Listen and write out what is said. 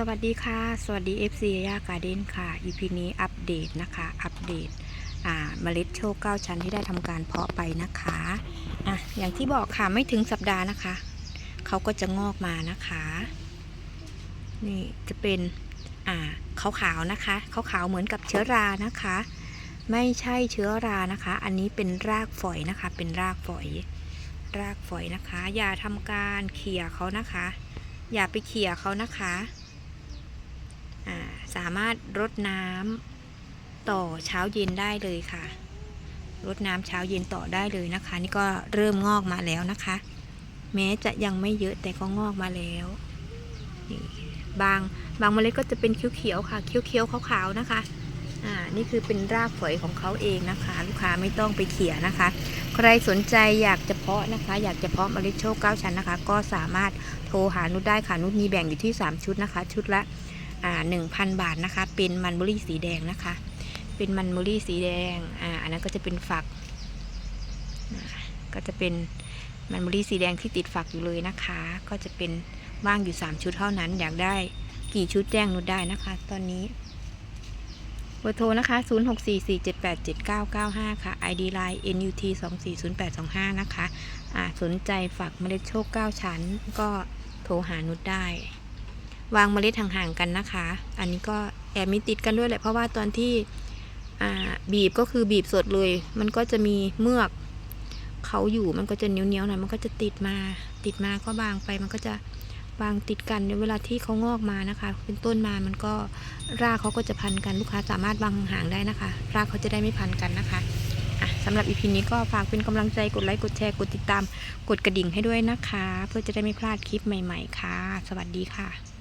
สวัสดีค่ะ สวัสดี FC ย่าการ์เด้นค่ะ EP นี้อัปเดตนะคะ อัปเดตเมล็ดโชค9ชั้นที่ได้ทำการเพาะไปนะคะอะอย่างที่บอกค่ะไม่ถึงสัปดาห์นะคะ เขาก็จะงอกมานะคะ นี่จะเป็นอ่าขาวๆนะคะขาวๆเหมือนกับเชื้อรานะคะ ไม่ใช่เชื้อรานะคะ อันนี้เป็นรากฝอยนะคะ เป็นรากฝอย รากฝอยนะคะ อย่าทำการเขี่ยเขานะคะ อย่าไปเขี่ยเขานะคะ สามารถรดน้ำต่อเช้าเย็นได้เลยค่ะ รดน้ำเช้าเย็นต่อได้เลยนะคะ นี่ก็เริ่มงอกมาแล้วนะคะ แม้จะยังไม่เยอะแต่ก็งอกมาแล้วบางบางเมล็ดก็จะเป็นเขียวๆค่ะเขียวๆขาวๆนะคะอ่านี่คือเป็นรากฝอยของเขาเองนะคะ ลูกค้าไม่ต้องไปเขี่ยนะคะ ใครสนใจอยากจะเพาะนะคะ อยากจะเพาะเมล็ดโชคเก้าชั้นนะคะ ก็สามารถโทรหานุชได้ค่ะนุชมีแบ่งอยู่ที่ 3 ชุดนะคะ ชุดละ อ่าหนึ่งพันบาทนะคะ เป็นมันเบอรี่สีแดงนะคะ เป็นมันเบอรี่สีแดงอ่าอันนั้นก็จะเป็นฝักก็จะเป็นมันเบอรี่สีแดงที่ติดฝักอยู่เลยนะคะ ก็จะเป็นว่างอยู่ 3 ชุดเท่านั้นอยากได้กี่ชุดแจ้งนุชได้นะคะ ตอนนี้เบอร์โทรนะคะ 0644787995 ค่ะ ID Line NUT 240825 นะคะ อ่า สนใจฝากเมล็ดโชค 9 ชั้น ก็โทรหานุชได้ วางเมล็ดห่างๆกันนะคะ อันนี้ก็แอบมีติดกันด้วยแหละเพราะว่าตอนที่บีบก็คือบีบสดเลย มันก็จะมีเมือกเขาอยู่มันก็จะเหนียวๆหน่อยมันก็จะติดมา ติดมาก็บางไป มันก็จะบางติดกันเวลาที่เขางอกมานะคะ เป็นต้นมามันก็รากเขาก็จะพันกันลูกค้าสามารถวางห่างๆได้นะคะ รากเขาจะได้ไม่พันกันนะคะอะสำหรับ EP นี้ก็ฝากเป็นกำลังใจกดไลค์กดแชร์กดติดตาม กดกระดิ่งให้ด้วยนะคะ เพื่อจะได้ไม่พลาดคลิปใหม่ ๆ ค่ะ สวัสดีค่ะ